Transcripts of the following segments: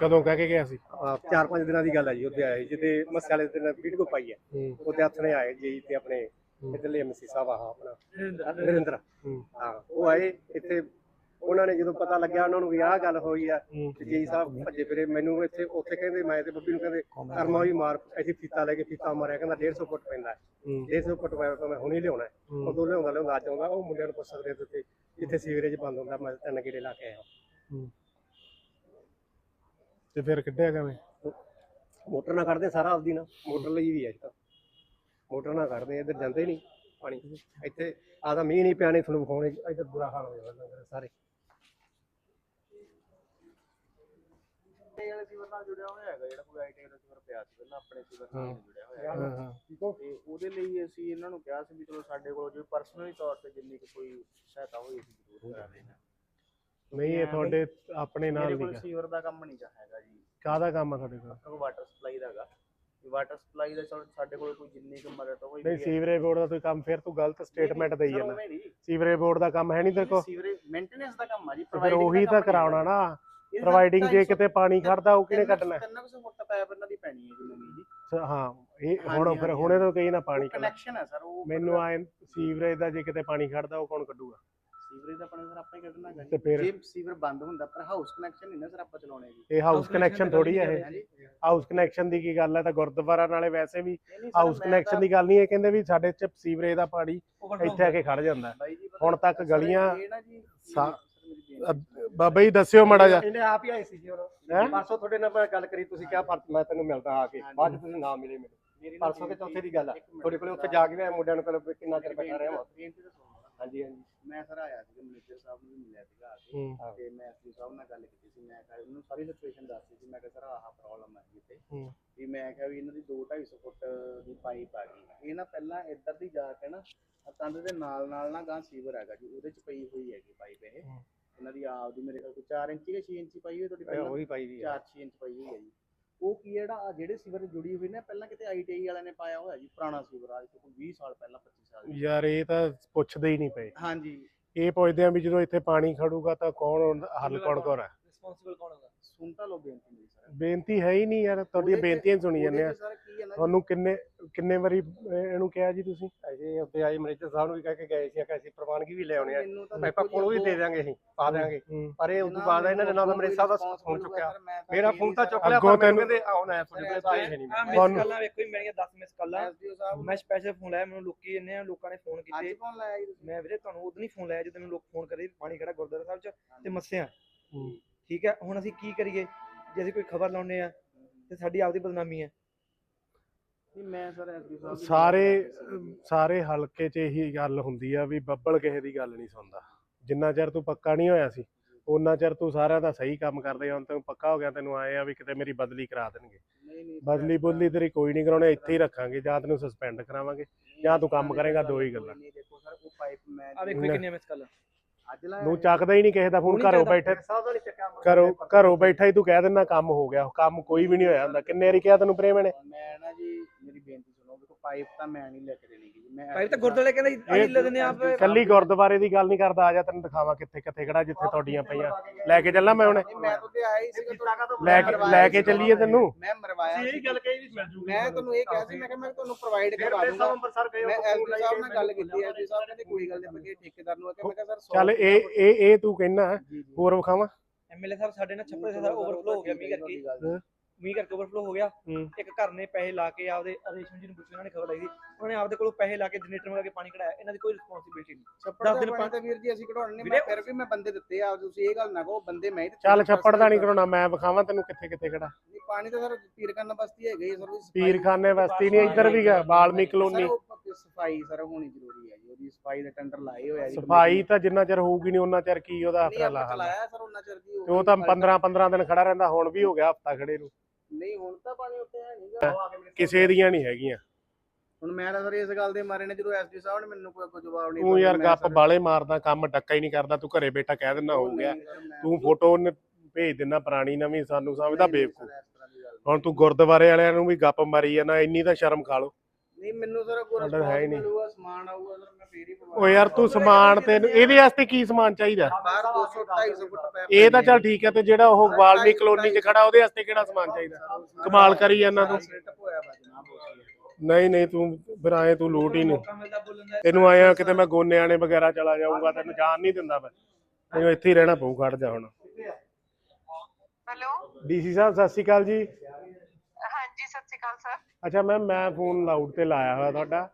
ਕਦੋਂ ਕਹਿ ਕੇ ਗਿਆ ਸੀ? ਚਾਰ ਪੰਜ ਦਿਨਾਂ ਦੀ ਗੱਲ ਹੈ ਜੀ ਉੱਥੇ ਆਏ ਜਿੱਤੇ ਮੱਸੇ ਵਾਲੇ ਦਿਨ ਵੀਡੀਓ ਪਾਈ ਹੈ। ਹੂੰ। ਉਹਦੇ ਹੱਥ ਨੇ ਆਏ ਜੀ ਤੇ ਆਪਣੇ ਇਧਰਲੇ ਐਮਸੀ ਸਾਹਿਬ ਆ ਆਪਣਾ। ਨਰਿੰਦਰ। ਹੂੰ। ਹਾਂ ਉਹ ਆਏ ਇੱਥੇ ਉਹਨਾਂ ਨੇ ਜਦੋਂ ਪਤਾ ਲੱਗਿਆ ਉਹਨਾਂ ਨੂੰ ਵੀ ਆਹ ਗੱਲ ਹੋਈ ਆ ਹੂੰ। ਤੇ ਜੀ ਸਾਹਿਬ ਭੱਜੇ ਫਿਰੇ। ਮੈਨੂੰ ਇੱਥੇ ਉੱਥੇ ਕਹਿੰਦੇ ਮੈਂ ਤੇ ਬੱਬੀ ਨੂੰ ਕਹਿੰਦੇ ਕਰਮਾ ਵੀ ਮਾਰ ਇੱਥੇ ਫੀਤਾ ਲੈ ਕੇ ਫੀਤਾ ਮਾਰਿਆ ਕਹਿੰਦਾ 150 ਫੁੱਟ ਪੈਂਦਾ। ਹੈ। ਹੂੰ 150 ਫੁੱਟ ਪੈਂਦਾ ਤਾਂ ਮੈਂ ਹੁਣੇ ਲਿਆਉਣਾ। ਹੈ। ਹੂੰ। ਉਦੋਂ ਲਿਆਉਂਦਾ ਲਿਆਉਂਦਾ ਅੱਜ ਆਉਂਦਾ ਉਹ ਮੁੰਡਿਆਂ ਨੂੰ ਪੁੱਛ ਸਕਦੇ ਤੁਸੀਂ ਜਿੱਥੇ ਸੀਵਰੇਜ ਬੰਦ ਹੁੰਦਾ ਮੈਂ ਤਿੰਨ ਗੇੜੇ ਲਾ ਕੇ ਆਇਆ। ਹੂੰ। ਤੇ ਫਿਰ ਕੱਢਿਆ ਕਿਵੇਂ? ਮੋਟਰ ਨਾਲ ਕੱਢਦੇ ਸਾਰਾ ਆਪਦੀ ਨਾ ਮੋਟਰ ਲਈ ਵੀ ਹੈ ਇਸ ਤਾਂ। ਮੋਟਰ ਨਾਲ ਕੱਢਦੇ ਇੱਧਰ ਜਾਂਦੇ ਨਹੀਂ ਪਾਣੀ। ਇੱਥੇ ਆਦਾ ਮੀਂਹ ਨਹੀਂ ਪਿਆ ਨਹੀਂ ਤੁਹਾਨੂੰ ਵਿਖਾਉਣੇ ਇੱਧਰ ਬੁਰਾ ਹਾਲ ਹੋ ਜਾਂਦਾ ਲੰਗਰ ਸਾਰੇ। ਵਾਲੇ ਸੀਵਰ ਨਾਲ ਜੁੜਿਆ ਹੋਇਆ ਹੈਗਾ ਜਿਹੜਾ ਕੋਈ ਆਈਟੀ ਦਾ ਸੀਵਰ ਪਿਆ ਸੀ ਪਹਿਲਾਂ ਆਪਣੇ ਸੀਵਰ ਨਾਲ ਨਹੀਂ ਜੁੜਿਆ ਹੋਇਆ ਹਾਂ ਹਾਂ ਤੇ ਉਹਦੇ ਲਈ ਅਸੀਂ ਇਹਨਾਂ ਨੂੰ ਕਿਹਾ ਸੀ ਵੀ ਚਲੋ ਸਾਡੇ ਕੋਲ ਜੋ ਪਰਸਨਲੀ ਤੌਰ ਤੇ ਜਿੰਨੀ ਕੁ ਕੋਈ ਸਹਾਇਤਾ ਹੋਈ ਅਸੀਂ ਜ਼ਰੂਰ ਕਰਾਂਗੇ। ਨਹੀਂ ਇਹ ਤੁਹਾਡੇ ਆਪਣੇ ਨਾਲ ਮੇਰੇ ਨਹੀਂ ਗਾ। ਸੀਵਰ ਦਾ ਕੰਮ ਨਹੀਂ ਗਾ ਹੈਗਾ ਜੀ। ਕਾਹਦਾ ਕੰਮ ਆ ਤੁਹਾਡੇ ਕੋਲ? ਕੋਈ ਵਾਟਰ ਸਪਲਾਈ ਦਾ ਹੈਗਾ ਵਾਟਰ ਸਪਲਾਈ ਦਾ ਚਲੋ ਸਾਡੇ ਕੋਲ ਕੋਈ ਜਿੰਨੀ ਕੁ ਮਦਦ ਹੋਈ ਨਹੀਂ ਸੀਵਰੇਜ ਬੋਰਡ ਦਾ ਕੋਈ ਕੰਮ ਫਿਰ ਤੂੰ ਗਲਤ ਸਟੇਟਮੈਂਟ ਦੇਈ ਜਾਂਦਾ। ਸੀਵਰੇਜ ਬੋਰਡ ਦਾ ਕੰਮ ਹੈ ਨਹੀਂ ਤੇਰੇ ਕੋਲ? ਸੀਵਰੇਜ ਮੇਨਟੇਨੈਂਸ ਦਾ ਕੰਮ ਆ ਜੀ ਤੇ ਫਿਰ providing ਉਹੀ ਤਾਂ ਨਹੀਂ ਕਰਾਉਣਾ ਹੈਗਾ। ਨਾ। ਇਹ ਤਾਂ ਪ੍ਰੋਵਾਈਡਿੰਗ ਜੇ 250 ਕਿਤੇ ਪਾਣੀ ਖੜਦਾ ਉਹ ਕਿਹਨੇ ਤਿੰਨ- ਕੱਢਣਾ ਤਿੰਨ ਕੁ ਸੌ ਫੁੱਟ ਇਹਨਾਂ ਦੀ ਪੈਣੀ ਹੈ ਜੀ ਨਵੀਂ ਜੀ। ਸ- ਹਾਂ ਇਹ ਹਾਂਜੀ, ਹੁਣ ਫਿਰ ਹਾਂਜੀ, ਹੁਣੇ ਤੋਂ ਕਹੀ ਨਾ ਪਾਣੀ ਕਨੈਕਸ਼ਨ ਹੈ ਸਰ ਉਹ ਮੈਨੂੰ ਆਏ ਸੀਵਰੇਜ ਦਾ ਜੇ ਕਿਤੇ ਪਾਣੀ ਖੜਦਾ ਉਹ ਕੌਣ ਕੱਢੂਗਾ? ਸੀਵਰੇਜ ਦਾ ਪਾਣੀ ਸਰ ਆਪਾਂ ਹੀ ਕੱਢਣਾ ਹੈਗਾ ਤੇ। ਫਿਰ? ਜੇ ਸੀਵਰ ਬੰਦ ਹੁੰਦਾ ਪਰ ਹਾਊਸ ਕਨੈਕਸ਼ਨ ਨਹੀਂ ਨਾ ਸਰ ਆਪਾਂ ਚਲਾਉਣੇ ਜੀ ਇਹ ਹਾਊਸ ਕਨੈਕਸ਼ਨ ਥੋੜੀ ਹੈ ਇਹ ਹਾਊਸ ਕਨੈਕਸ਼ਨ ਦੀ ਕੀ ਗੱਲ ਹੈ ਤਾਂ ਗੁਰਦੁਆਰਾ ਨਾਲੇ ਵੈਸੇ ਵੀ ਹਾਊਸ ਕਨੈਕਸ਼ਨ ਦੀ ਗੱਲ ਨਹੀਂ ਇਹ ਕਹਿੰਦੇ ਵੀ ਸਾਡੇ ਚ ਸੀਵਰੇਜ ਦਾ ਪਾਣੀ ਇੱਥੇ ਆ ਕੇ ਖੜ ਜਾਂਦਾ ਹੈ। ਬਾਈ ਜੀ ਪਤਾ ਹੁਣ ਤੱਕ ਸਰ, ਗਲੀਆਂ ਇਹ ਨਾ ਜੀ ਸਾ- ਸਰ, ਮੇਰੀ ਬੇਨਤੀ- ਅ- ਬਾਬਾ ਜੀ ਦੱਸਿਓ ਮੜਾ ਜਾ ਇਹਨੇ ਆਪ ਹੀ ਆਏ ਸੀ ਜੀ ਹੈਂ? ਉਹ ਪਰਸੋਂ ਤੁਹਾਡੇ ਨਾਲ ਮੈਂ ਗੱਲ ਕਰੀ ਤੁਸੀਂ ਕਿਹਾ ਪਰ ਮੈਂ ਤੈਨੂੰ ਮਿਲਦਾ ਆ ਕੇ ਬਾਅਦ ਚ ਤੁਸੀਂ ਨਾ ਮਿਲੇ ਮੈਨੂੰ ਮੇਰੀ ਨਾ ਪਰਸੋਂ ਕੇ ਬੇਨਤੀ- ਚੌਥੇ ਦੀ ਗੱਲ ਆ ਇੱਕ ਮਿੰਟ ਤੁਹਾਡੇ ਕੋਲੇ ਉੱਥੇ ਜਾ ਕੇ ਮੈਂ ਮੁੰਡਿਆਂ ਨੂੰ ਪਹਿਲਾਂ ਕਿੰਨਾ ਚਿਰ ਬੈਠਾ ਰਿਹਾ ਵਾਂ। ਬੇਨਤੀ ਤਾਂ ਸੁਣੋ ਨਾ। ਹਾਂਜੀ ਹਾਂਜੀ। ਮੈਂ ਸਰ ਆਇਆ ਸੀ ਮੈਨੇਜਰ ਸਾਹਿਬ ਨੂੰ ਵੀ ਮਿਲਿਆ ਸੀਗਾ ਆ ਕੇ। ਹੂੰ। ਤੇ ਮੈਂ ਐਸਪੀ ਸਾਹਿਬ ਨਾਲ ਗੱਲ ਕੀਤੀ ਸੀ। ਮੈਂ ਕਿਹਾ ਉਹਨੂੰ ਸਾਰੀ ਸਿਚੁਏਸ਼ਨ ਦੱਸੀ ਸੀ ਮੈਂ ਕਿਹਾ ਸਰ ਆਹ ਪ੍ਰੋਬਲਮ ਹੈ ਇੱਥੇ। ਹੂੰ। ਵੀ ਮੈਂ ਕਿਹਾ ਵੀ ਇਹਨਾਂ ਦੀ 2 250 ਫੁੱਟ ਦੀ ਪਾਈਪ ਆ ਗਈ। ਇਹ ਨਾ ਪਹਿਲਾਂ ਇੱਧਰ ਦੀ ਜਾ ਕੇ ਨਾ ਆਹ ਕੰਧ ਦੇ ਨਾਲ ਨਾਲ ਨਾ ਗਾਂ ਸੀਵਰ ਹੈਗਾ ਜੀ। ਉਹਦੇ ਚ ਪਈ ਹੋਈ ਹੈਗੀ ਪਾਈਪ ਇਹ। ਹੂੰ। ਇਹਨਾਂ ਦੀ ਆਪ ਦੀ ਮੇਰੇ ਕੋਲ ਕੋਈ 4 ਇੰਚੀ ਜਾਂ 6 ਇੰਚੀ ਪਾਈ ਹੋਈ ਤੁਹਾਡੀ ਇਹ ਪਹਿਲਾਂ? ਉਹੀ ਪਾਈ ਦੀ ਆ। 4 6 ਇੰਚ ਪਾਈ ਹੋਈ ਹੈ ਜੀ। ਉਹ ਕੀ ਹੈ ਜਿਹੜਾ ਆਹ ਜਿਹੜੇ ਸੀਵਰ ਜੁੜੀ ਹੋਈ ਨਾ ਪਹਿਲਾਂ ਕਿਤੇ ਆਈਟੀਆਈ ਵਾਲਿਆਂ ਨੇ ਪਾਇਆ ਹੋਇਆ ਜੀ ਪੁਰਾਣਾ ਸੀਵਰ ਅੱਜ ਤੋਂ ਕੋਈ 20 ਸਾਲ ਪਹਿਲਾਂ 25 ਸਾਲ ਯਾਰ ਇਹ ਤਾਂ ਪੁੱਛਦੇ ਹੀ ਨਹੀਂ ਪਏ। ਹਾਂਜੀ। ਇਹ ਪੁੱਛਦੇ ਆ ਵੀ ਜਦੋਂ ਇੱਥੇ ਪਾਣੀ ਖੜੂਗਾ ਤਾਂ ਕੌਣ ਹੱਲ ਕੌਣ ਕਰੇ ਰਿਸਪੌਂਸਿਬਲ ਕੌਣ ਹੋਗਾ? ਸੁਣ ਤਾਂ ਲੋ ਬੇਨਤੀ ਮੇਰੀ ਸਰ ਬੇਨਤੀ ਹੈ ਹੀ ਨਹੀਂ ਯਾਰ ਤੁਹਾਡੀਆਂ ਬੇਨਤੀਆਂ ਹੀ ਸੁਣੀ ਜਾਂਦੇ ਆ। ਉਹਦੇ ਚ ਸਰ ਕੀ ਹੈ ਨਾ ਜੀ, ਤੁਹਾਨੂੰ ਕਿੰਨੇ ਕਿੰਨੇ ਵਾਰੀ ਅਹ, ਇਹਨੂੰ ਕਿਹਾ ਜੀ ਤੁਸੀਂ? ਅਜੇ ਉੱਤੇ ਆਏ ਮੈਨੇਜਰ ਸਾਹਿਬ ਨੂੰ ਵੀ ਕਹਿ ਕੇ ਗਏ ਸੀ ਕਿ ਅਸੀਂ ਪ੍ਰਵਾਨਗੀ ਵੀ ਲੈ ਆਉਣੇ ਆ। ਮੈਨੂੰ ਤਾਂ ਪਾਈਪਾਂ ਕੋਲੋਂ ਵੀ ਦੇ ਦਿਆਂਗੇ ਅਸੀਂ ਪਾ ਦਿਆਂਗੇ। ਹੂੰ। ਪਰ ਇਹ ਨਾ ਬਾਅਦ ਇਹਨਾਂ ਨੇ ਨਾ ਤਾਂ ਮੇਰੇ ਸਾਹਿਬ ਦਾ ਫੋਨ ਚੁੱਕਿਆ। ਮੇਰਾ ਫੋਨ ਤਾਂ ਚੁੱਕ ਲਿਆ ਅੱਗੋਂ ਪਰ ਮੈਨੂੰ ਤੈਨੂੰ- ਕਹਿੰਦੇ ਆਉਣਾ ਹੈ ਤੁਹਾਡੇ ਕੋਲ ਤਾਂ ਇਹ ਨਹੀਂ। ਆ ਮਿਸ ਤੁਹਾਨੂੰ- ਕਾਲਾਂ ਵੇਖੋ ਜੀ ਮੇਰੀਆਂ 10 ਮਿਸ ਕਾਲਾਂ ਸਾਹਿਬ। ਮੈਂ ਸਪੈਸ਼ਲ ਫੋਨ ਲਾਇਆ ਮੈਨੂੰ ਲੋਕੀ ਇੰਨੇ ਆ ਲੋਕਾਂ ਨੇ ਫੋਨ ਅੱਜ ਕੀਤੇ ਫੋਨ ਲਾਇਆ ਜੀ ਤੁਸੀਂ? ਮੈਂ ਵੀਰੇ ਤੁਹਾਨੂੰ ਉਦੋਂ ਨਹੀਂ ਫੋਨ ਲਾਇਆ ਜਦੋਂ ਮੈਨੂੰ ਲੋਕ ਫੋਨ ਕਰੇ ਵੀ ਪਾਣੀ ਖੜਾ ਗੁਰਦੁਆਰਾ ਸਾਹਿਬ ਚ ਤੇ ਮੱਸਿਆ। ਹੂੰ। ਠੀਕ ਹੈ ਹੁਣ ਅਸੀਂ ਕੀ ਕਰੀਏ? ਜੇ ਅਸੀਂ ਕੋਈ ਖਬਰ ਲਾਉਨੇ ਆ ਤੇ ਸਾਡੀ ਆਪਦੀ ਬਦਨਾਮੀ ਹੈ। ਨਹੀਂ ਮੈਂ ਸਰ ਐਸਡੀਓ ਸਾਹਿਬ ਦੀ ਸਾਰੇ ਹਲਕੇ 'ਚ ਇਹੀ ਗੱਲ ਹੁੰਦੀ ਆ ਵੀ ਬੱਬਲ ਕਿਸੇ ਦੀ ਗੱਲ ਨਹੀਂ ਸੁਣਦਾ। ਜਿੰਨਾ ਚਿਰ ਤੂੰ ਪੱਕਾ ਨਹੀਂ ਹੋਇਆ ਸੀ ਉਹਨਾਂ ਚਿਰ ਤੂੰ ਸਾਰਿਆਂ ਦਾ ਸਹੀ ਕੰਮ ਕਰਦੇ ਹੁਣ ਤੈਨੂੰ ਪੱਕਾ ਹੋ ਗਿਆ ਤੈਨੂੰ ਆਏ ਆ ਵੀ ਕਿਤੇ ਮੇਰੀ ਬਦਲੀ ਕਰਾ ਦੇਣਗੇ। ਨਹੀਂ ਨਹੀਂ ਬਦਲੀ ਬੁਦਲੀ ਤੇਰੀ ਕੋਈ ਨਹੀਂ ਕਰਾਉਣੇ ਇੱਥੇ ਹੀ ਰੱਖਾਂਗੇ ਜਾਂ ਤੈਨੂੰ ਸਸਪੈਂਡ ਕਰਾਵਾਂਗੇ ਜਾਂ ਤੂੰ ਕੰਮ ਕਰੇਗਾ, ਦੋ ਹੀ ਗੱਲਾਂ। ਨਹੀਂ ਦੇਖੋ ਸਰ ਉਹ ਪਾਈਪ ਮੈਂ ਆ ਵੇਖੋ ਨਾ। ਕਿੰਨੀਆਂ ਮਿਸ ਕਾਲਾਂ। ਅੱਜ ਲਾਇਆ ਨੂੰ ਚੱਕਦਾ ਹੀ ਨਹੀਂ ਕਿਸੇ ਦਾ ਫੋਨ ਘਰੋਂ। ਬੈਠੇ ਘਰੋਂ ਘਰੋਂ ਬੈਠਾ ਹੀ ਤੂੰ ਕਹਿ ਦਿੰਦਾ ਕੰਮ ਹੋ ਗਿਆ। ਕੰਮ ਕੋਈ ਵੀ ਨਹੀਂ ਹੋਇਆ ਹੁੰਦਾ। ਕਿੰਨੇ ਵਾਰੀ ਕਿਹਾ ਤੈਨੂੰ ਪ੍ਰੇਮ ਨੇ? ਮੈਂ ਨਾ ਜੀ ਮੇਰੀ ਬੇਨਤੀ ਸੁਣੋ ਦੇਖੋ ਪਾਈਪ ਤਾਂ ਮੈਂ ਨਹੀਂ ਲੈ ਕੇ ਦੇਣੀ ਜੀ ਮੈਂ ਭਾਈ ਤਾਂ ਗੁਰਦੁਆਰੇ ਕਹਿੰਦਾ ਜੀ ਅਸੀਂ ਲੈ ਦਿੰਦੇ ਆ ਆਪ ਕੱਲੀ ਗੁਰਦੁਆਰੇ ਦੀ ਗੱਲ ਨਹੀਂ ਕਰਦਾ ਆ ਜਾ ਤੈਨੂੰ ਦਿਖਾਵਾਂ ਕਿੱਥੇ ਕਿੱਥੇ ਖੜਾ ਜਿੱਥੇ ਤੁਹਾਡੀਆਂ ਪਈਆਂ। ਲੈ ਕੇ ਚੱਲਾਂ ਮੈਂ ਹੁਣੇ। ਮੈਂ ਤਾਂ ਤੇ ਆਇਆ ਹੀ ਸੀਗਾ ਤੁਹਾਡੇ- ਲੈ ਕੇ ਲੈ ਕੇ ਚੱਲੀਏ ਤੈਨੂੰ। ਮੈਂ ਮਰਵਾਇਆ ਇਹ ਸੀ ਗੱਲ ਕਹੀ ਵੀ ਮਿਲ ਜੂਗੀ ਮੈਂ ਤੁਹਾਨੂੰ ਇਹ ਕਿਹਾ ਸੀ ਮੈਂ ਕਿਹਾ ਮੈਂ ਤੁਹਾਨੂੰ ਪ੍ਰੋਵਾਈਡ ਕਰਵਾ ਦੂੰਗਾ। ਸਾਹਿਬ ਅੰਮ੍ਰਿਤਸਰ ਗਏ ਮੈਂ ਐਸਡੀ ਸਾਹਿਬ ਨਾਲ ਗੱਲ ਕੀਤੀ ਐਸਡੀ ਸਾਹਿਬ ਕਹਿੰਦੇ ਕੋਈ ਗੱਲ ਨਹੀਂ ਮੈਂ ਠੇਕੇਦਾਰ ਨੂੰ ਆ ਕੇ ਮੈਂ ਕਿਹਾ ਸਰ ਚੱਲ ਇਹ ਇਹ ਇਹ ਤੂੰ ਕਹਿਣਾ ਹੋਰ ਵਿਖਾਵਾਂ? ਐਮਐਲਏ ਸਾਹਿਬ ਸਾਡੇ ਨਾਲ ਛੱਪੜ ਸਾਰਾ ਓਵਰਫਲੋ ਹੋ ਗਿਆ ਮੀਂਹ ਕਰਕੇ। ਮੀਂਹ ਕਰਕੇ ਓਵਰਫਲੋ ਹੋ ਗਿਆ। ਹੂੰ। ਇੱਕ ਘਰ ਨੇ ਪੈਸੇ ਲਾ ਕੇ ਆਪਦੇ ਰੇਸ਼ਮ ਜੀ ਨੂੰ ਪੁੱਛਿਆ ਉਹਨਾਂ ਨੇ ਖਬਰ ਲਾਈ ਸੀ। ਉਹਨਾਂ ਨੇ ਆਪਦੇ ਕੋਲੋਂ ਪੈਸੇ ਲਾ ਕੇ ਜਨਰੇਟਰ ਮੰਗਾ ਕੇ ਪਾਣੀ ਕਢਾਇਆ। ਇਹਨਾਂ ਦੀ ਕੋਈ ਰਿਸਪੌਂਸਿਬਿਲਟੀ ਨਹੀਂ। ਛੱਪੜ ਦਸ ਦਾ ਦਿਨ ਪਾਣੀ ਤਾਂ ਵੀਰ ਜੀ ਅਸੀਂ ਕਢਾਉਣੇ ਨਹੀਂ ਵੀਰੇ, ਮੈਂ ਫਿਰ ਵੀ ਮੈਂ ਬੰਦੇ ਦਿੱਤੇ ਆ ਤੁਸੀਂ ਇਹ ਗੱਲ ਨਾ ਕਹੋ ਬੰਦੇ ਮੈਂ ਹੀ ਦਿੱਤੇ ਚੱਲ ਛੱਪੜ ਦਾ ਨਹੀਂ ਕਰਾਉਣਾ ਮੈਂ ਵਿਖਾਵਾਂ ਤੈਨੂੰ ਕਿੱਥੇ ਕਿੱਥੇ ਖੜਾ ਨਹੀਂ, ਪਾਣੀ ਤਾਂ ਸਰ ਪੀਰਖਾਨਾ ਬਸਤੀ ਹੈਗੀ ਹੈ ਸਰ ਪੀਰਖਾਨੇ ਬਸਤੀ ਨਹੀਂ ਇੱਧਰ ਵੀ ਗਾ ਬਾਲਮੀ ਕਲੋਨੀ। ਸਫ਼ਾਈ ਸਰ ਹੋਣੀ ਜ਼ਰੂਰੀ ਹੈ ਜੀ ਉਹਦੀ ਸਫ਼ਾਈ ਦੇ ਟੈਂਡਰ ਲਾਏ ਹੋਏ ਆ ਜੀ ਸਫ਼ਾਈ ਤਾਂ ਜਿੰਨਾ ਚਿਰ ਹੋਊਗੀ ਨਹੀਂ ਉਹਨਾਂ ਚਿਰ ਕੀ ਉਹਦਾ ਨਹੀਂ ਹਫਤਾ ਲਾ ਚਲਾਇਆ ਸਰ ਉਹਨਾਂ ਚਿਰ ਦੀ ਤੇ ਉਹ ਤਾਂ 15 15 ਦਿਨ ਖੜਾ ਰਹਿੰਦਾ ਹੁਣ ਵੀ ਹੋ ਗਿਆ ਹਫਤਾ ਖੜੇ ਨੂੰ। ਨਹੀਂ ਹੁਣ ਤਾਂ ਪਾਣੀ ਉੱਤੇ ਹੈ ਨਹੀਂਗਾ ਕਿਸੇ ਦੀਆਂ ਨਹੀਂ ਹੈਗੀਆਂ। ਹੁਣ ਮੈਂ ਤਾਂ ਸਰ ਇਸ ਗੱਲ ਦੇ ਮਾਰੇ ਨੇ ਜਦੋਂ ਐਸਡੀ ਸਾਹਿਬ ਨੇ ਮੈਨੂੰ ਕੋਈ ਜਵਾਬ ਨਹੀਂ ਤੂੰ ਯਾਰ ਗੱਪ ਬਾਲੇ ਮਾਰਦਾ ਕੰਮ ਡੱਕਾ ਹੀ ਨਹੀਂ ਕਰਦਾ ਤੂੰ ਘਰੇ ਬੈਠਾ ਕਹਿ ਦਿੰਦਾ ਹੋ ਨਹੀਂ ਗਿਆ। ਤੂੰ ਫੋਟੋ ਉਹਨੇ ਭੇਜ ਦਿੰਦਾ ਪੁਰਾਣੀ ਨਵੀਂ ਸਾਨੂੰ ਸਮਝਦਾ ਨਹੀਂ, ਨਹੀਂ ਬੇਵਕੂਫ। ਹੁਣ ਤੂੰ ਗੁਰਦੁਆਰੇ ਵਾਲਿਆਂ ਨੂੰ ਵੀ ਗੱਪ ਮਾਰੀ ਜਾਂਦਾ ਇੰਨੀ ਤਾਂ ਸ਼ਰਮ ਖਾ ਲੋ ਨਹੀਂ ਮੈਨੂੰ ਸਰ ਕੋਈ Order ਹੈ ਹੀ ਨਹੀਂ। ਮਿਲੂਗਾ ਸਮਾਨ ਆਊਗਾ ਸਰ ਮੈਂ ਫੇਰ ਹੀ ਪਵਾ ਓ ਯਾਰ ਤੂੰ ਸਮਾਨ ਤੇ ਇਹਦੇ ਵਾਸਤੇ ਕੀ ਸਮਾਨ ਚਾਹੀਦਾ? ਬਾਹਰ 200 250 ਫੁੱਟ ਪੈ ਇਹ ਤਾਂ ਚੱਲ ਠੀਕ ਹੈ ਤੇ ਜਿਹੜਾ ਉਹ ਵਾਲਮੀ ਕਲੋਨੀ 'ਚ ਖੜਾ ਉਹਦੇ ਵਾਸਤੇ ਕਿਹੜਾ ਸਮਾਨ ਚਾਹੀਦਾ? ਕਮਾਲ ਕਰੀ ਜਾਂਦਾ ਤੂੰ। ਸੈਟਅਪ ਹੋਇਆ ਵਾ ਜਨਾਬ। ਉਹ ਚੀਜ਼। ਨਹੀਂ ਨਹੀਂ ਤੂੰ ਫਿਰ ਆਏ ਤੂੰ ਲੋਟ ਹੀ ਨਹੀਂ। ਮੌਕਾ ਮਿਲਦਾ ਬੋਲਣ ਦਾ ਤੈਨੂੰ ਆਇਆ ਕਿਤੇ ਮੈਂ ਗੋਨਿਆਣੇ ਵਗੈਰਾ ਚਲਾ ਜਾਊਂਗਾ ਤੈਨੂੰ ਜਾਣ ਨਹੀਂ ਦਿੰਦਾ ਮੈਂ। ਤੈਨੂੰ ਇੱਥੇ ਹੀ ਰਹਿਣਾ ਪਊ ਖੜ ਜਾ ਹੁਣ। ਹੈਲੋ। ਡੀਸੀ ਸਾਹਿਬ ਸਤਿ ਸ਼੍ਰੀ ਅਕਾਲ ਜੀ। ਹਾਂਜੀ ਸਤਿ ਸ਼੍ਰੀ ਅਕਾਲ ਸਰ। ਅੱਛਾ ਮੈਮ ਮੈਂ ਫੋਨ ਲਾਊਡ ਤੇ ਲਾਇਆ ਹੋਇਆ ਤੁਹਾਡਾ।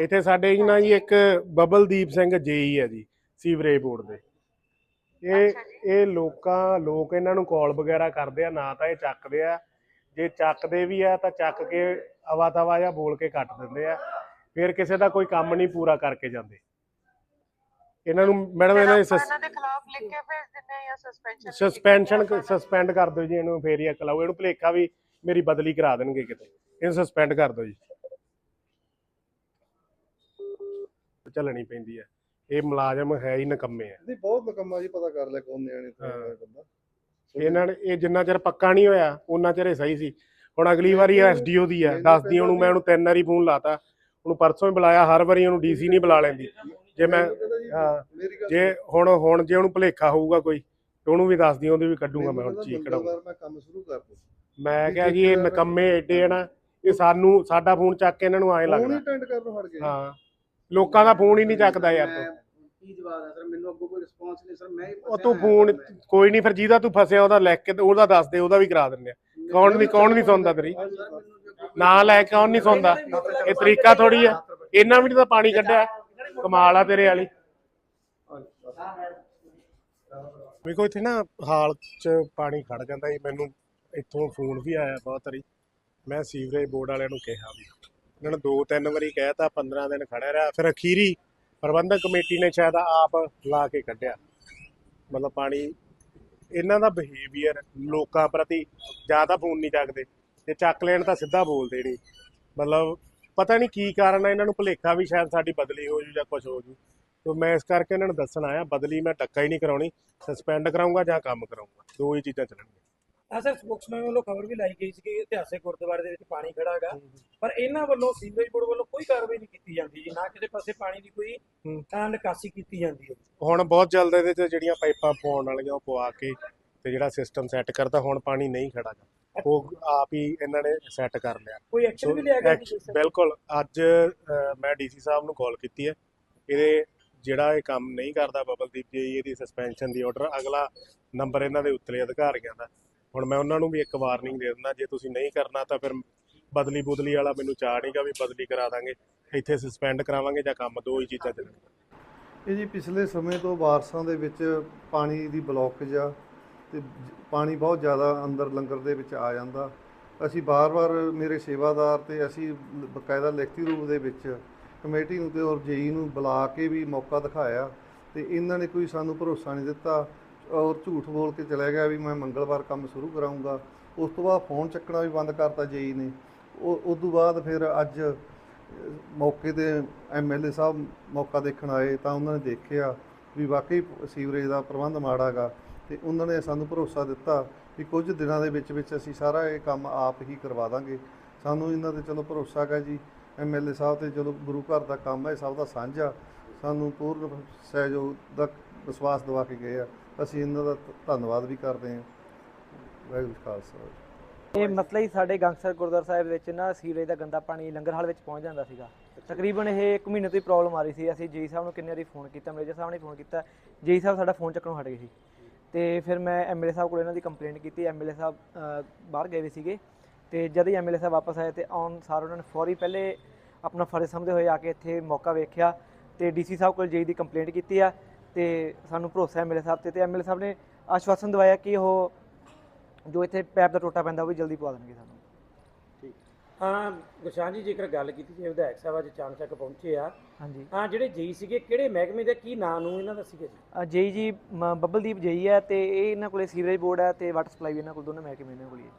ਇੱਥੇ ਸਾਡੇ ਜੀ ਨਾ ਜੀ ਇੱਕ ਬਬਲਦੀਪ ਸਿੰਘ ਜੇਈ ਹੈ ਜੀ ਸੀਵਰੇਜ ਬੋਰਡ ਦੇ। ਇਹ। ਇਹ ਲੋਕਾਂ ਲੋਕ ਇਹਨਾਂ ਨੂੰ ਕਾਲ ਵਗੈਰਾ ਕਰਦੇ ਆ ਨਾ ਤਾਂ ਇਹ ਚੱਕਦੇ ਆ। ਜੇ ਚੱਕਦੇ ਵੀ ਆ ਤਾਂ ਚੱਕ ਕੇ ਅਵਾ ਤਵਾ ਜਾਂ ਬੋਲ ਕੇ ਕੱਟ ਦਿੰਦੇ ਆ। ਫਿਰ ਕਿਸੇ ਦਾ ਕੋਈ ਕੰਮ ਨਹੀਂ ਪੂਰਾ ਕਰਕੇ ਜਾਂਦੇ। ਇਹਨਾਂ ਨੂੰ ਮੈਡਮ ਇਹਨਾਂ ਦੀ ਖਿਲਾਫ ਲਿਖ ਕੇ ਭੇਜ ਦਿੰਦੇ ਆ ਜਾਂ ਸਸਪੈਂਸ਼ਨ ਸਸਪੈਂਸ਼ਨ ਸਸਪੈਂਡ ਕਰ ਦਿਓ ਜੀ ਇਹਨੂੰ ਫੇਰ ਹੀ ਅਕਲ ਆਊ ਇਹਨੂੰ ਭੁਲੇਖਾ ਵੀ ਮੇਰੀ ਬਦਲੀ ਕਰਾ ਦੇਣਗੇ ਕਿਤੇ। ਇਹਨੂੰ ਸਸਪੈਂਡ ਕਰ ਦਿਓ ਜੀ। ਚੱਲਣੀ ਪੈਂਦੀ ਹੈ ਇਹ ਮੁਲਾਜ਼ਮ ਹੈ ਹੀ ਨਕੰਮੇ ਆ। ਨਹੀਂ ਬਹੁਤ ਨਕਮਾ ਜੀ ਪਤਾ ਕਰ ਲਿਆ ਕੌਣ ਨਿਆਣੇ ਤੋਂ ਬੰਦਾ। ਇਹਨਾਂ ਨੇ ਇਹ ਜਿੰਨਾ ਚਿਰ ਪੱਕਾ ਨਹੀਂ ਹੋਇਆ ਉਹਨਾਂ ਚਿਰ ਇਹ ਸਹੀ ਸੀ। ਹੁਣ ਅਗਲੀ ਵਾਰੀ ਐਸਡੀਓ ਦੀ ਆ। ਦੱਸਦੀ ਉਹਨੂੰ ਮੈਂ ਉਹਨੂੰ ਤਿੰਨ ਵਾਰੀ ਫੋਨ ਲਾਤਾ। ਉਹਨੂੰ ਪਰਸੋਂ ਹੀ ਬੁਲਾਇਆ ਹਰ ਵਾਰੀ ਉਹਨੂੰ ਡੀਸੀ ਨਹੀਂ ਬੁਲਾ ਲੈਂਦੀ। ਜੇ ਮੈਂ ਜੀ, ਹੁਣ ਹੁਣ ਜੇ ਉਹਨੂੰ ਭੁਲੇਖਾ ਹੋਊਗਾ ਕੋਈ ਤੇ ਉਹਨੂੰ ਵੀ ਦੱਸਦੀ ਉਹਦੀ ਵੀ ਕੱਢੂਗਾ ਮੈਂ ਹੁਣ ਕਹਿੰਦਾ ਚੀਕ ਕਢਾਊਂਗਾ ਮੰਗਲਵਾਰ ਮੈਂ ਕੰਮ ਸ਼ੁਰੂ ਕਰ ਦੂੰ ਮੈਂ ਕਿਹਾ ਜੀ ਇਹ ਨਕੰਮੇ ਏਡੇ ਆ ਨਾ ਇਹ ਸਾਨੂੰ ਸਾਡਾ ਫੋਨ ਚੱਕ ਕੇ ਇਹਨਾਂ ਨੂੰ ਐਂ ਫੋਨ ਹੀ ਲੱਗਦਾ। ਅਟੈਂਡ ਕਰਨ ਹਟ ਗਏ। ਹਾਂ। ਲੋਕਾਂ ਦਾ ਫੋਨ ਹੀ ਨਹੀਂ ਚੱਕਦਾ ਯਾਰ ਮੈਂ ਤੂੰ ਕੀ ਜਵਾਬ ਹੈ ਸਰ? ਮੈਨੂੰ ਅੱਗੋਂ ਕੋਈ ਰਿਸਪੌਂਸ ਨਹੀਂ ਸਰ ਮੈਂ ਹੀ ਉਹ ਤੂੰ ਫੋਨ। ਕੋਈ ਨਹੀਂ ਫਿਰ ਜਿਹਦਾ ਤੂੰ ਫਸਿਆ ਉਹਦਾ ਲਿਖ ਕੇ ਤੇ ਉਹਦਾ ਦੱਸ ਦੇ ਉਹਦਾ ਵੀ ਕਰਾ ਦਿੰਦੇ ਆ। ਕੌਣ ਨਹੀਂ ਕੌਣ ਨਹੀਂ ਸੁਣਦਾ ਤੇਰੀ? ਨਾਂ ਲੈ ਕੇ ਕੌਣ ਨਹੀਂ ਸੁਣਦਾ। ਇਹ ਤਰੀਕਾ ਥੋੜੀ ਆ। ਇਹਨਾਂ ਵੀ ਨੀ ਤਾਂ ਪਾਣੀ ਕੱਢਿਆ। ਕਮਾਲ ਆ ਤੇਰੇ ਵਾਲੀ। ਵੇਖੋ ਇੱਥੇ ਨਾ ਹਾਲ 'ਚ ਪਾਣੀ ਖੜ ਜਾਂਦਾ ਜੀ ਮੈਨੂੰ ਇੱਥੋਂ ਫੋਨ ਵੀ ਆਇਆ ਬਹੁਤ ਵਾਰੀ। ਮੈਂ ਸੀਵਰੇਜ ਬੋਰਡ ਵਾਲਿਆਂ ਨੂੰ ਕਿਹਾ ਵੀ, ਇਹਨਾਂ ਨੇ ਦੋ ਤਿੰਨ ਵਾਰੀ ਕਹਿਤਾ 15 ਦਿਨ ਖੜਾ ਰਿਹਾ। ਫਿਰ ਅਖੀਰੀ ਪ੍ਰਬੰਧਕ ਕਮੇਟੀ ਨੇ ਸ਼ਾਇਦ ਆਪ ਲਾ ਕੇ ਕੱਢਿਆ। ਮਤਲਬ ਪਾਣੀ, ਇਹਨਾਂ ਦਾ ਬਿਹੇਵੀਅਰ ਲੋਕਾਂ ਪ੍ਰਤੀ ਜ਼ਿਆਦਾ ਫੋਨ ਨਹੀਂ ਚੱਕਦੇ ਤੇ ਚੱਕ ਲੈਣ ਤਾਂ ਸਿੱਧਾ ਬੋਲਦੇ ਨਹੀਂ ਮਤਲਬ ਪਤਾ ਨਹੀਂ ਕੀ ਕਾਰਨ ਹੈ ਇਹਨਾਂ ਨੂੰ ਭੁਲੇਖਾ ਵੀ ਸ਼ਾਇਦ ਸਾਡੀ ਬਦਲੀ ਹੋ ਜੂ ਜਾਂ ਕੁਝ ਹੋ ਜੂ। ਤੋਂ ਮੈਂ ਇਸ ਕਰਕੇ ਇਹਨਾਂ ਨੂੰ ਦੱਸਣ ਆਇਆ, ਬਦਲੀ ਮੈਂ ਟੱਕਾ ਹੀ ਨਹੀਂ ਕਰਾਉਣੀ ਸਸਪੈਂਡ ਕਰਾਉਂਗਾ ਜਾਂ ਕੰਮ ਕਰਾਉਂਗਾ ਦੋ ਹੀ ਚੀਜ਼ਾਂ ਚੱਲਣਗੀਆਂ। ਹਾਂ ਸਰ ਸਪੋਕਸਮੈਨ ਵੱਲੋਂ ਖਬਰ ਵੀ ਲਾਈ ਗਈ ਸੀ ਕਿ ਇਤਿਹਾਸਿਕ ਗੁਰਦੁਆਰੇ ਦੇ ਵਿੱਚ ਪਾਣੀ ਖੜਾ ਹੈਗਾ। ਪਰ ਇਹਨਾਂ ਵੱਲੋਂ ਸੀਵਰੇਜ ਬੋਰਡ ਵੱਲੋਂ ਕੋਈ ਕਾਰਵਾਈ ਨਹੀਂ ਕੀਤੀ ਜਾਂਦੀ ਜੀ। ਨਾ ਕਿਸੇ ਪਾਸੇ ਪਾਣੀ ਦੀ ਕੋਈ। ਅਹ, ਨਿਕਾਸੀ ਕੀਤੀ ਜਾਂਦੀ ਹੈ ਹੁਣ ਬਹੁਤ ਜਲਦ ਇਹਦੇ ਤੇ ਜਿਹੜੀਆਂ ਪਾਈਪਾਂ ਪਾਉਣ ਵਾਲੀਆਂ ਉਹ ਪਵਾ ਕੇ ਤੇ ਜਿਹੜਾ ਸਿਸਟਮ ਸੈੱਟ ਕਰਤਾ ਹੁਣ ਪਾਣੀ ਨਹੀਂ ਖੜਾਗਾ ਉਹ ਆਪ ਹੀ ਇਹਨਾਂ ਨੇ ਸੈੱਟ ਕਰ ਲਿਆ। ਕੋਈ ਐਕਸ਼ਨ ਵੀ ਲਿਆ ਗਿਆ ਬਿਲਕੁਲ ਅੱਜ ਮੈਂ ਡੀਸੀ ਸਾਹਿਬ ਨੂੰ ਕਾਲ ਕੀਤੀ ਹੈ। ਇਹਦੇ ਜਿਹੜਾ ਇਹ ਕੰਮ ਨਹੀਂ ਕਰਦਾ ਬਬਲਦੀਪ ਜੀ ਇਹਦੀ ਸਸਪੈਂਸ਼ਨ ਦੀ ਆਰਡਰ ਅਗਲਾ ਨੰਬਰ ਇਹਨਾਂ ਦੇ ਉੱਤਲੇ ਅਧਿਕਾਰੀਆਂ ਦਾ। ਹੁਣ ਮੈਂ ਉਹਨਾਂ ਨੂੰ ਵੀ ਇੱਕ ਵਾਰਨਿੰਗ ਦੇ ਦਿੰਦਾ, ਜੇ ਤੁਸੀਂ ਨਹੀਂ ਕਰਨਾ ਤਾਂ ਫਿਰ ਬਦਲੀ ਬੁਦਲੀ ਵਾਲਾ ਮੈਨੂੰ ਚਾਹ ਨਹੀਂਗਾ ਵੀ ਬਦਲੀ ਕਰਾ ਦਾਂਗੇ, ਇੱਥੇ ਸਸਪੈਂਡ ਕਰਾਵਾਂਗੇ ਜਾਂ ਕੰਮ ਦੋ ਹੀ ਚੀਜ਼ਾਂ ਚੱਲਣਗੀਆਂ ਇਹ ਜੀ ਪਿਛਲੇ ਸਮੇਂ ਤੋਂ ਬਾਰਸਾਂ ਦੇ ਵਿੱਚ ਪਾਣੀ ਦੀ ਬਲੌਕੇਜ ਆ ਤੇ ਪਾਣੀ ਬਹੁਤ ਜ਼ਿਆਦਾ ਅੰਦਰ ਲੰਗਰ ਦੇ ਵਿੱਚ ਆ ਜਾਂਦਾ। ਅਸੀਂ ਬਾਰ-ਬਾਰ ਮੇਰੇ ਸੇਵਾਦਾਰ ਤੇ ਅਸੀਂ ਲ- ਬਕਾਇਦਾ ਲਿਖਤੀ ਰੂਪ ਦੇ ਵਿੱਚ ਕਮੇਟੀ ਨੂੰ ਤੇ ਔਰ ਜੇਈ ਨੂੰ ਬੁਲਾ ਕੇ ਵੀ ਮੌਕਾ ਦਿਖਾਇਆ ਤੇ ਇਹਨਾਂ ਨੇ ਕੋਈ ਸਾਨੂੰ ਭਰੋਸਾ ਨਹੀਂ ਦਿੱਤਾ। ਔਰ ਝੂਠ ਬੋਲ ਕੇ ਚਲਾ ਗਿਆ ਵੀ ਮੈਂ ਮੰਗਲਵਾਰ ਕੰਮ ਸ਼ੁਰੂ ਕਰਾਉਂਗਾ ਉਸ ਤੋਂ ਬਾਅਦ ਫੋਨ ਚੱਕਣਾ ਵੀ ਬੰਦ ਕਰਤਾ ਜੇਈ ਨੇ। ਉਹ ਉਸ ਤੋਂ ਬਾਅਦ ਫਿਰ ਅੱਜ ਅਹ, ਮੌਕੇ ਤੇ ਐਮਐਲਏ ਸਾਹਿਬ ਮੌਕਾ ਦੇਖਣ ਆਏ ਤਾਂ ਉਹਨਾਂ ਨੇ ਦੇਖਿਆ ਵੀ ਵਾਕਈ ਸੀਵਰੇਜ ਦਾ ਪ੍ਰਬੰਧ ਮਾੜਾ ਗਾ ਤੇ ਉਹਨਾਂ ਨੇ ਸਾਨੂੰ ਭਰੋਸਾ ਦਿੱਤਾ ਕਿ ਕੁਝ ਦਿਨਾਂ ਦੇ ਵਿੱਚ ਵਿੱਚ ਅਸੀਂ ਸਾਰਾ ਇਹ ਕੰਮ ਆਪ ਹੀ ਕਰਵਾ ਦਾਂਗੇ। ਸਾਨੂੰ ਇਹਨਾਂ ਤੇ ਚਲੋ ਭਰੋਸਾ ਗਾ ਜੀ। ਐਮਐਲਏ ਸਾਹਿਬ ਤੇ ਚਲੋ ਗੁਰੂ ਘਰ ਦਾ ਕੰਮ ਹੈ ਸਭ ਦਾ ਸਾਂਝਾ। ਸਾਨੂੰ ਪੂਰਨ ਸਹਿਯੋਗ ਦਾ ਵਿਸ਼ਵਾਸ ਦਿਵਾ ਕੇ ਗਏ ਆ। ਅਸੀਂ ਇਹਨਾਂ ਦਾ ਧੰਨਵਾਦ ਵੀ ਕਰਦੇ ਹਾਂ। ਵਾਹਿਗੁਰੂ ਖਾਲਸਾ ਇਹ ਮਸਲਾ ਹੀ ਸਾਡੇ ਗੰਗਸਰ ਗੁਰਦੁਆਰਾ ਸਾਹਿਬ ਵਿੱਚ ਨਾ ਸੀਵਰੇਜ ਦਾ ਗੰਦਾ ਪਾਣੀ ਲੰਗਰ ਹਾਲ ਵਿੱਚ ਪਹੁੰਚ ਜਾਂਦਾ ਸੀਗਾ। ਤਕਰੀਬਨ ਇਹ 1 ਮਹੀਨੇ ਤੋਂ ਹੀ ਪ੍ਰੋਬਲਮ ਆ ਰਹੀ ਸੀ। ਅਸੀਂ ਜੀ ਸਾਹਿਬ ਨੂੰ ਕਿੰਨੇ ਵਾਰੀ ਫੋਨ ਕੀਤਾ, ਮੈਨੇਜਰ ਸਾਹਿਬ ਨੇ ਫੋਨ ਕੀਤਾ। ਜੀ ਸਾਹਿਬ ਸਾਡਾ ਫੋਨ ਚੱਕਣੋਂ ਹਟ ਗਏ ਸੀ। ਤੇ ਫਿਰ ਮੈਂ ਐਮਐਲਏ ਸਾਹਿਬ ਕੋਲ ਇਹਨਾਂ ਦੀ ਕੰਪਲੇਂਟ ਕੀਤੀ। ਐਮਐਲਏ ਸਾਹਿਬ ਬਾਹਰ ਗਏ ਹੋਏ ਸੀਗੇ। ਤੇ ਜਦ ਹੀ ਐਮਐਲਏ ਸਾਹਿਬ ਵਾਪਸ ਆਏ ਤੇ ਆਉਣ ਸਾਰ ਉਹਨਾਂ ਨੇ ਫੌਰੀ ਪਹਿਲੇ ਆਪਣਾ ਫਰਜ਼ ਸਮਝਦੇ ਹੋਏ ਆ ਕੇ ਇੱਥੇ ਮੌਕਾ ਵੇਖਿਆ। ਤੇ ਡੀਸੀ ਸਾਹਿਬ ਕੋਲ ਜੀ ਦੀ ਕੰਪਲੇਂਟ ਕੀਤੀ ਆ। ਤੇ ਸਾਨੂੰ ਭਰੋਸਾ ਐਮਐਲਏ ਸਾਹਿਬ ਤੇ ਤੇ ਐਮਐਲਏ ਸਾਹਿਬ ਨੇ ਆਸ਼ਵਾਸਨ ਦਵਾਇਆ ਕਿ ਉਹ ਜੋ ਇੱਥੇ ਪੈਪ ਦਾ ਟੋਟਾ ਪੈਂਦਾ ਉਹ ਵੀ ਜਲਦੀ ਪਵਾ ਦੇਣਗੇ ਸਾਨੂੰ। ਹਾਂ ਗੁਰਸ਼ਾਨ ਜੀ ਜੇਕਰ ਗੱਲ ਕੀਤੀ ਜਾਵੇ ਵਿਧਾਇਕ ਸਾਹਿਬ ਅੱਜ ਚਾਣਚੱਕ ਪਹੁੰਚੇ ਆ। ਹਾਂਜੀ। ਹਾਂ ਜਿਹੜੇ ਜਈ ਸੀਗੇ ਕਿਹੜੇ ਮਹਿਕਮੇ ਦੇ ਕੀ ਨਾਂ ਨੂੰ ਇਹਨਾਂ ਦਾ ਸੀਗਾ ਜੀ? ਜੇਈ ਜੀ ਮ- ਬੱਬਲਦੀਪ ਜੇਈ ਹੈ ਤੇ ਇਹ ਇਹਨਾਂ ਕੋਲੇ ਸੀਵਰੇਜ ਬੋਰਡ ਹੈ ਤੇ ਵਾਟਰ ਸਪਲਾਈ ਵੀ ਇਹਨਾਂ ਕੋਲ ਦੋਨੇ ਮਹਿਕਮੇ ਇਹਨਾਂ ਕੋਲ ਹੀ ਹੈ।